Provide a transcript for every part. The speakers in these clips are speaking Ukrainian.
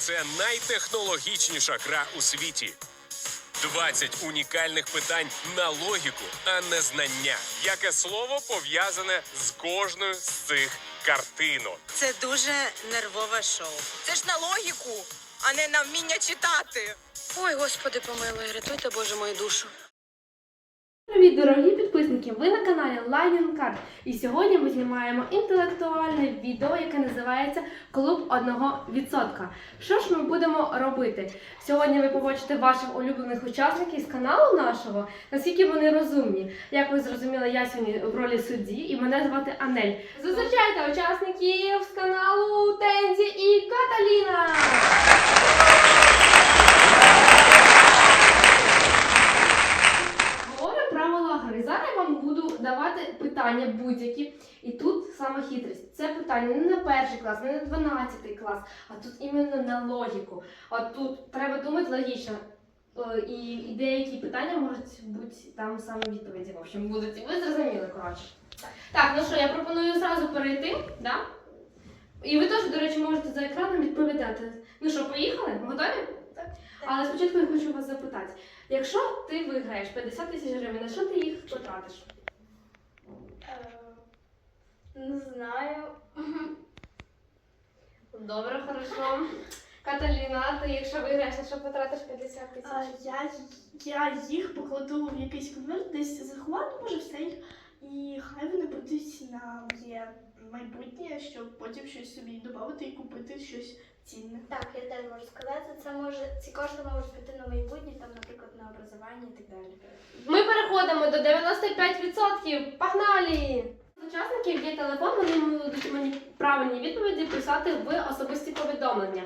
це найтехнологічніша гра у світі. 20 унікальних питань на логіку, а не знання. Яке слово пов'язане з кожною з цих картинок? Це дуже нервове шоу. Це ж на логіку, а не на вміння читати. Ой, господи, помилуй, рятуйте, Боже мою душу. Привіт, дорогі підписники! Ви на каналі Lion Card. І сьогодні ми знімаємо інтелектуальне відео, яке називається Клуб одного відсотка. Що ж ми будемо робити? Сьогодні ви побачите ваших улюблених учасників з каналу нашого, наскільки вони розумні. Як ви зрозуміли, я сьогодні в ролі судді і мене звати Анель. Зустрічайте учасників з каналу Тензі і Каталіна! Говорю правила гри. Зараз я вам буду давати питання будь-які. І тут саме хитрість. Це питання не на перший клас, не на 12 клас, а тут іменно на логіку. А тут треба думати логічно. Е, І, і деякі питання можуть бути там саме відповіді. В общем, будуть. Ви зрозуміли, коротше. Так, ну що, я пропоную зразу перейти, да? І ви теж, до речі, можете за екраном відповідати. Ну що, поїхали? Готові? Так. Але спочатку я хочу вас запитати. Якщо ти виграєш 50 тисяч гривень, на що ти їх потратиш? Не знаю. Добре, хорошо. Каталіна, ти якщо виграєш, на що потратиш 50 тисяч? А, я, я їх покладу в якийсь конверт, десь заховати, може все їх. І хай вони будуть на моє майбутнє, щоб потім щось собі додати і купити щось цінне. Так, я теж можу сказати, це може ці кошти можуть піти на майбутнє, там, наприклад, на образування і так далі. Ми переходимо до 95%. Погнали! Учасників є телефон, вони будуть мені правильні відповіді писати в особисті повідомлення.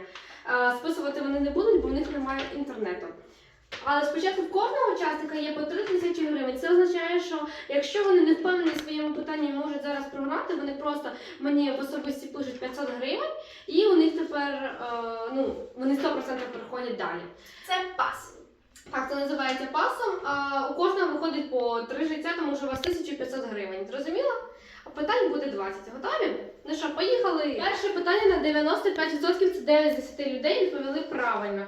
Е, Списувати вони не будуть, бо в них немає інтернету. Але спочатку в кожного учасника є по 3 тисячі гривень. Це означає, що якщо вони не впевнені в своєму питанні і можуть зараз програти, вони просто мені в особисті пишуть 500 гривень, і у них тепер е, ну, вони 100% переходять далі. Це пас. Так, це називається пасом. А у кожного виходить по 3 життя, тому що у вас 1500 гривень. Зрозуміло? А питань буде 20. Готові? Ну що, поїхали. Перше питання на 95% це 9 з 10 людей відповіли правильно.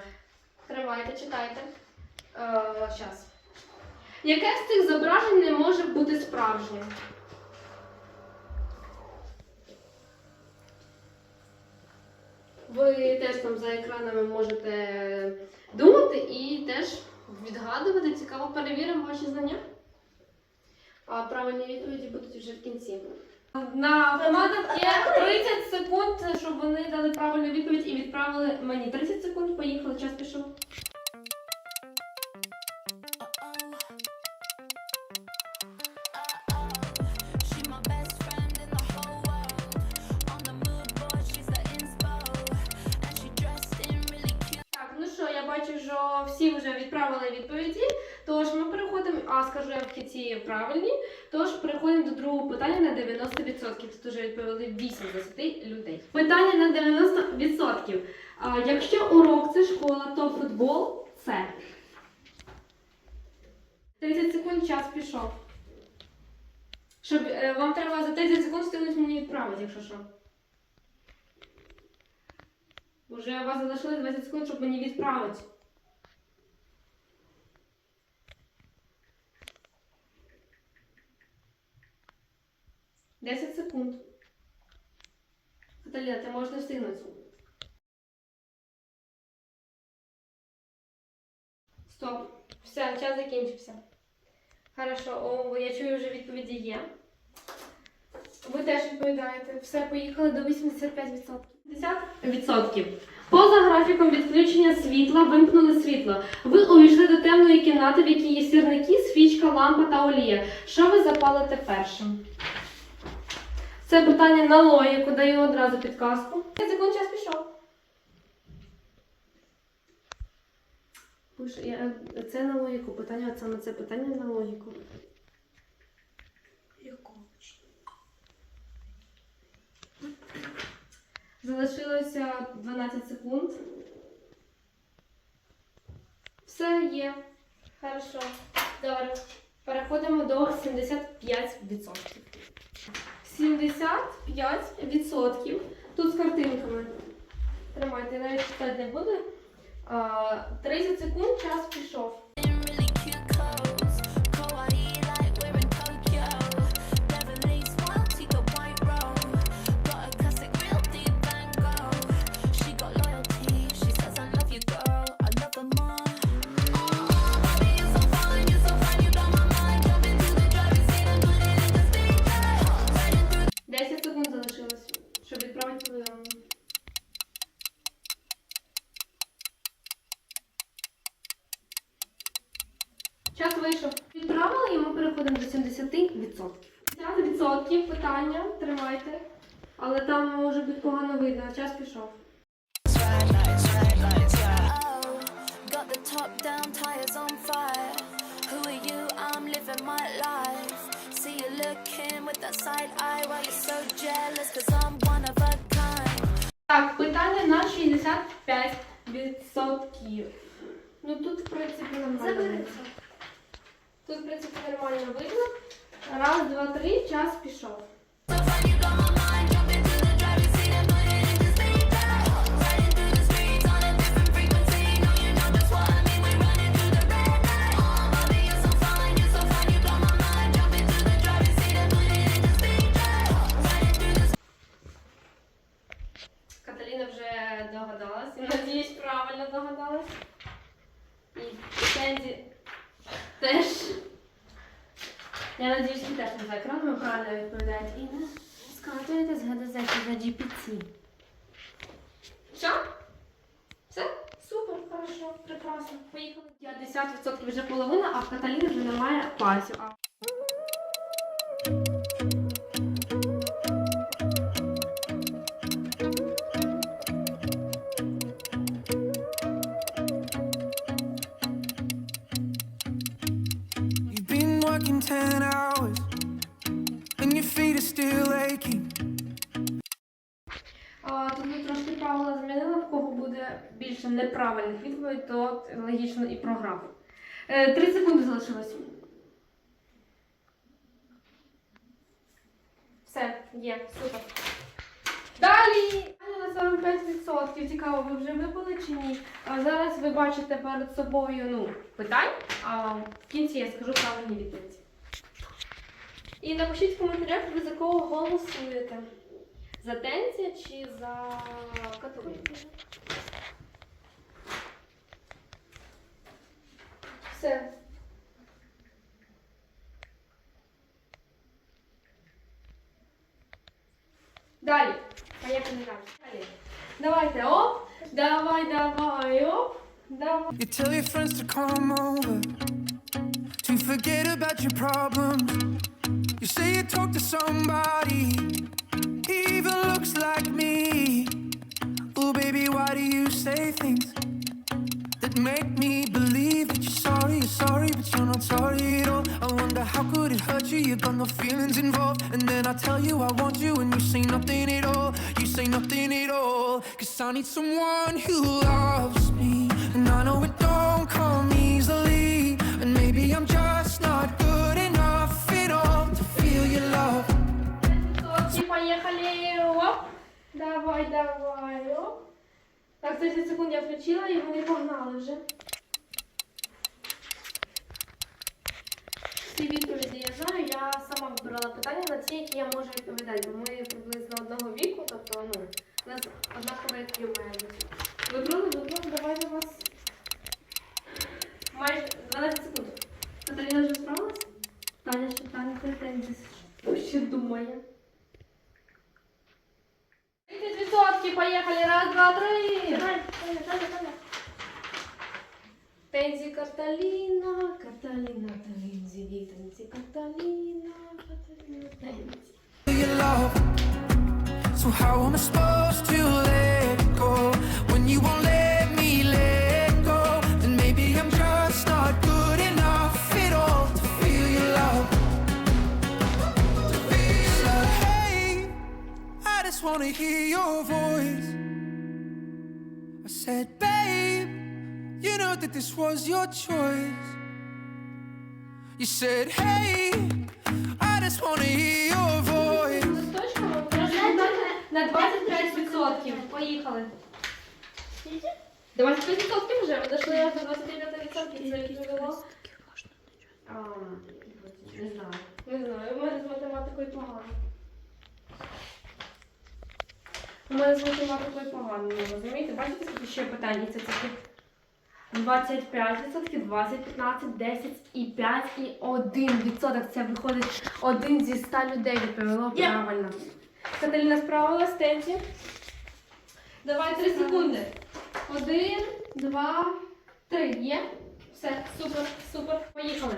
Тримайте, читайте. Е, щас. Яке з цих зображень не може бути справжнім? Ви теж там за екранами можете думати і теж відгадувати. Цікаво, перевіримо ваші знання. А правильні відповіді будуть вже в кінці. На командах є 30 секунд, щоб вони дали правильну відповідь і відправили мені. 30 секунд, поїхали, час пішов. Всі вже відправили відповіді. Тож ми переходимо, а скажу я в кінці правильні. Тож переходимо до другого питання на 90%. Тут вже відповіли 8 з 10 людей. Питання на 90%. А, якщо урок це школа, то футбол це. 30 секунд, час пішов. Щоб е, вам треба за 30 секунд встигнути мені відправити, якщо що. Уже у вас залишилось 20 секунд, щоб мені відправити. Десять секунд. Каталіна, ти можеш встигнути. Стоп. Все, час закінчився. Хорошо, о, я чую, вже відповіді є. Ви теж відповідаєте. Все, поїхали до 85%. 50%. Поза графіком відключення світла вимкнули світло. Ви увійшли до темної кімнати, в якій є сірники, свічка, лампа та олія. Що ви запалите першим? Це питання на логіку, даю одразу підказку. 5 секунд, час пішов. Це на логіку. Питання, от саме це питання на логіку. Залишилося 12 секунд. Все є. Хорошо. Добре. Переходимо до 75%. 75% тут з картинками. Тримайте, навіть читати не буду. А, 30 секунд, час пішов. A kind. Так, питання на 65%. Ну тут, в принципі, нормально. видно. Тут, в принципі, нормально видно. Раз, два, три, час пішов. Я надіюсь, ви теж не за екраном правильно відповідаєте. І не скатуєте з ГДЗ за GPT. Все? Все? Супер, хорошо, прекрасно. Поїхали. 50% вже половина, а в Каталіни вже немає пальців. А working 10 hours and your feet are still aching. Тут ми трошки правила змінили, в кого буде більше неправильних відповідей, то логічно і програв. Е, Три секунди залишилось. Все, є, супер. Далі! Питання на 45%. Цікаво, ви вже вибили чи ні? А зараз ви бачите перед собою ну, питань, а в кінці я скажу правильні відповіді. І напишіть в коментарях, ви за кого голосуєте. За Тензі чи за Католицю? Все. Далі. Поїхали далі. Далі. Давайте, оп. Давай, давай, оп. Давай. You tell your friends to come over to forget about your problems. You say you talk to somebody, he even looks like me. Oh, baby, why do you say things that make me believe that you're sorry? You're sorry, but you're not sorry at all. I wonder how could it hurt you? You got no feelings involved. And then I tell you I want you, and you say nothing at all. You say nothing at all. Cause I need someone who loves me. And I know it don't come easily. And maybe I'm just not good enough at all to feel your love. Соки, поехали. Оп. Давай, давай, оп. Так, 30 секунд я включила і вони погнали вже. Сама вибирала питання на ті, які я можу відповідати. Бо ми приблизно одного віку, тобто ну, у нас однаковий IQ має бути. Вибрали, вибрали, давай до вас. Майже 12 секунд. Катерина вже справилась? Таня ще Таня претензії. Що ще думає? 30% поехали, раз, два, три. Давай, Таня, Таня, Таня. Тензі Каталіна, Каталіна, Тензі, Тензі Каталіна, Каталіна, Тензі. your love. So how am I supposed to let go when you won't let me let go? Then maybe I'm just not good enough at all to feel your love. To feel like, hey, I just wanna hear your voice. I said, babe, you Know that this was your choice. You said, hey, I just wanna hear your voice. На 25%. Поїхали. Скільки? 25% вже, ми дійшли до 29%, це відповіло. А, Не знаю. Не знаю, у мене з математикою погано. У мене з математикою погано, ну, розумієте? Бачите, скільки ще питань? Це тільки 25%, 20, 15, 10 і 5 і 1 відсоток. Це виходить один зі 100 людей відповіло Є. правильно. Каталіна справилась, стенці. Давай 3 секунди. Один, два, три. Є? Все, супер, супер. Поїхали.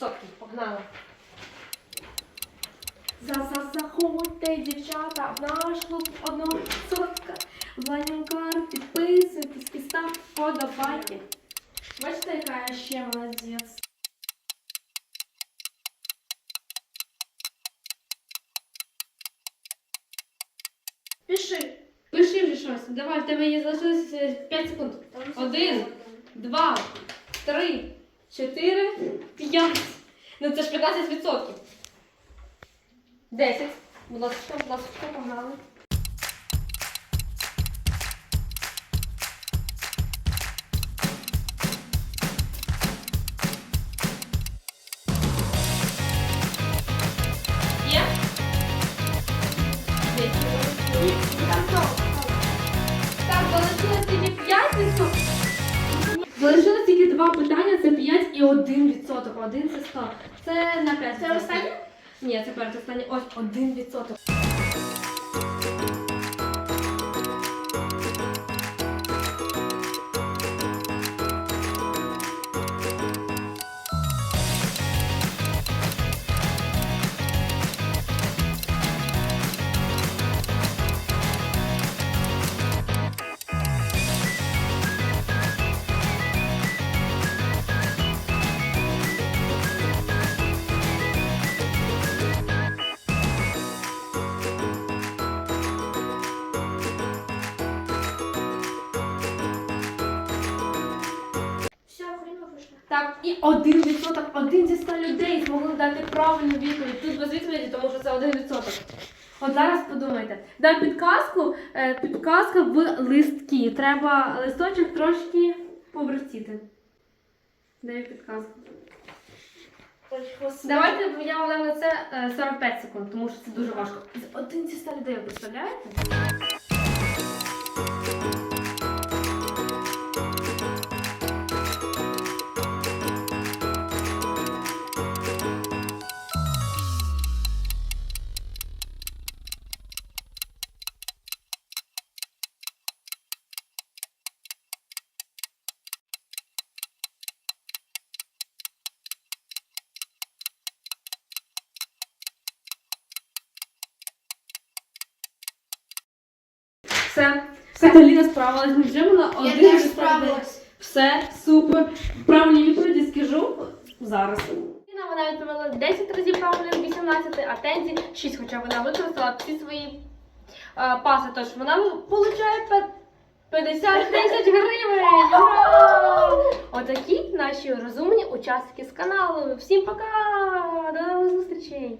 15%. Погнали. За-за заходьте, дівчата, в наш клуб одного сотка. Ванюкар, підписуйтесь і ставте вподобайки. Бачите, яка я ще молодець. Пиши. Пиши вже щось. Давай, в тебе є залишилося 5 секунд. Один, два, три, чотири, п'ять. Ну це ж 15%. Десять. Будь ласка, будь ласка, погнали. Є? Так, залишилось тільки 5%. Залишилось тільки два питання, це 5 і 1 відсоток. Один це 100. Це на 5. Це останнє? Ні, це передостаннє. Ось 1 відсоток. І 1 відсоток, один зі 100 людей змогли дати правильну відповідь. Тут без відповіді, тому що це 1 відсоток. От зараз подумайте. Дай підказку, е, підказка в листки. Треба листочок трошки повертіти. Дай підказку. Давайте я вам на це е, 45 секунд, тому що це дуже важко. Один зі 100 людей, ви представляєте? Все. Все, Аліна справилась. Ми вже була Я один теж зі 100 людей. справилась. Все, супер. Правильні відповіді скажу зараз. Аліна, Вона відповіла 10 разів правильно з 18, а Тензі 6, хоча вона використала всі свої а, паси. Тож вона получає пе- 50 тисяч гривень. Ура! Отакі наші розумні учасники з каналу. Всім пока! До нових зустрічей!